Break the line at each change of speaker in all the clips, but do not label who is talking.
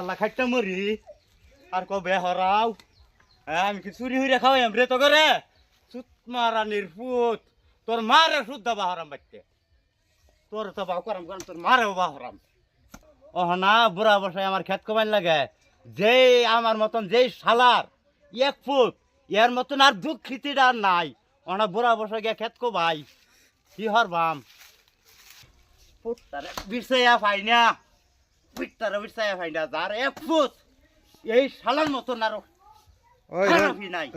আল্লাহ খাইটা মরি। আর কবে হরাও। হ্যাঁ আমি কি চুরি হইরে খাওয়াই রে তো করে সুত মারা নির্পুত তোর মারে শুদ্ধ বাহরাম বাচ্চে তোর তো বাহ করাম করাম তোর মারে মারেও বাহরাম। ও না, বুড়া বসায় আমার খেত কমাইন লাগে। যেই আমার মতন যেই শালার এক ফুট, এর মতন আর দুঃখিতির আর নাই ওনা বুড়া বসে গিয়ে খেত কো ভাই কি হর বাম ফুটতারে বিরসাইয়া পাই না। বিরসাইয়া পাই না যার এক ফুট এই শালার মতন আর খারাপই নাই।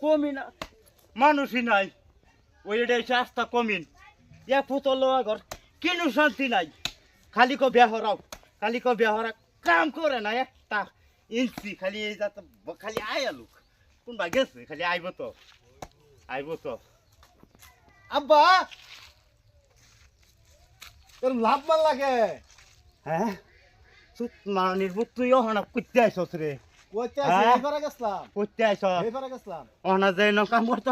কমি না মানুষই নাই। ওই এটা এসে কমিন। এক ফুটল ঘর কিনু শান্তি নাই। খালি কো বেহরাও খালি কো বেহরা কাম করে না একটা ইঞ্চি খালি এই যাতে খালি আয় আলুক কোনবা গেছে? খালি আইব তো আইব তো।
আব্বা! তোর লাভ লাগে।
হ্যাঁ? সুত মারানির বুত হনা রে।
কইতে
হ্যাঁ?
গেছলাম। গেছলাম।
ন কাম করতে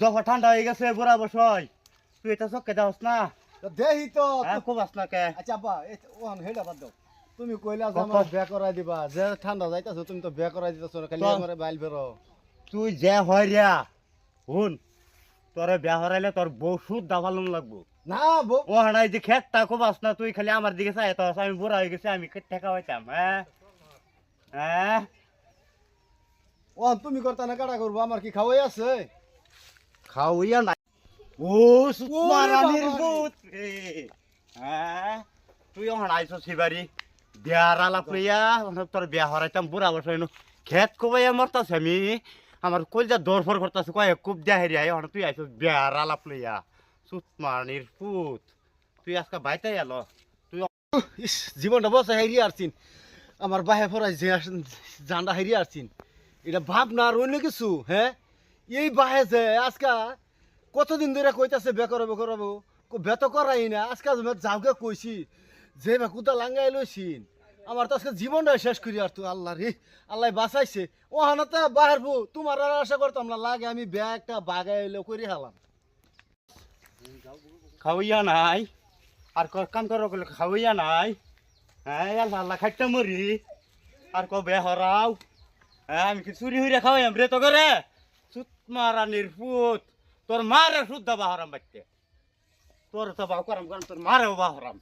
দফা ঠান্ডা হয়ে গেছে বুড়া বসয়। তুই এটা চক্কে যাওস না?
তো দেহি তো।
হ্যাঁ খুব আস না কে?
আচ্ছা আব্বা ওহান হেডা বাদ দাও। তুমি কইলা যে
কত?
আমার বিয়া করাই দিবা। যে ঠান্ডা যাইতাছো তুমি তো বিয়া করাই দিতাছো না খালি
তো-
আমারে বাইল বেরো।
তুই যে হয় রিয়া শুন তোরে বিয়া হরাইলে তোর বউ সুদ দাবালুম লাগবো।
না
ও হানাই যে খেতটা খুব আস না তুই খালি আমার দিকে চাই তো আমি বুড়া হয়ে গেছি আমি খেত ঠেকা হইতাম হ্যাঁ? হ্যাঁ?
ওহান তুমি করতা না কাটা করব আমার কি খাওয়াই আছে?
খাওয়াইয়া নাই। ও সুত
ওরে
মারানির
বাবারে।
ভূত হ্যাঁ? তুই হনাইছ সিবারি বিয়ার আলাপ লইয়া তোর বিয়া হরাইতাম বুড়া বসাই খেত কোবাইয়া মরতাছে আমি আমার কলজা দরফর করতেছে কয় খুব দেয়া হেরি আয় তুই আইছ বিয়ার আলাপ লইয়া। সুত মারানির পুত। তুই আজকে বাইতে এলো তুই
ইস, জীবনটা বসে হারিয়ে আসছিন আমার বাহে ফরাই যে জানটা হারিয়ে আসছিন এটা ভাব না আর কিছু হ্যাঁ? এই বাহে যে আজকা কতদিন ধরে কইতাছে বে করাবো করাবো বেত করাই না। আজকে যাওকে কইছি, যে বা কুতা লাঙ্গাই লইছিন। আমার তো আজকে জীবনটা শেষ করি আর তো, আল্লাহ রে, আল্লাহ বাঁচাইছে। ও হানাতে বাহের বউ তোমার আশা করতাম না, লাগে আমি ব্যাগটা বাগাই এলো করে হালাম।
খাওয়াইয়া নাই। আর কাম করো গেলে খাওয়াইয়া নাই। হ্যাঁ আল্লাহ আল্লাহ খাইটা মরি। আর কবে হরাও? হ্যাঁ আমি কি চুরি হইয়া খাওয়াই রে তো করে সুত মারা নির্পুত তোর মারে শুদ্ধ বাহরাম বাড়তে। তোর তো বাহ করাম, তোর মারেও বাহরাম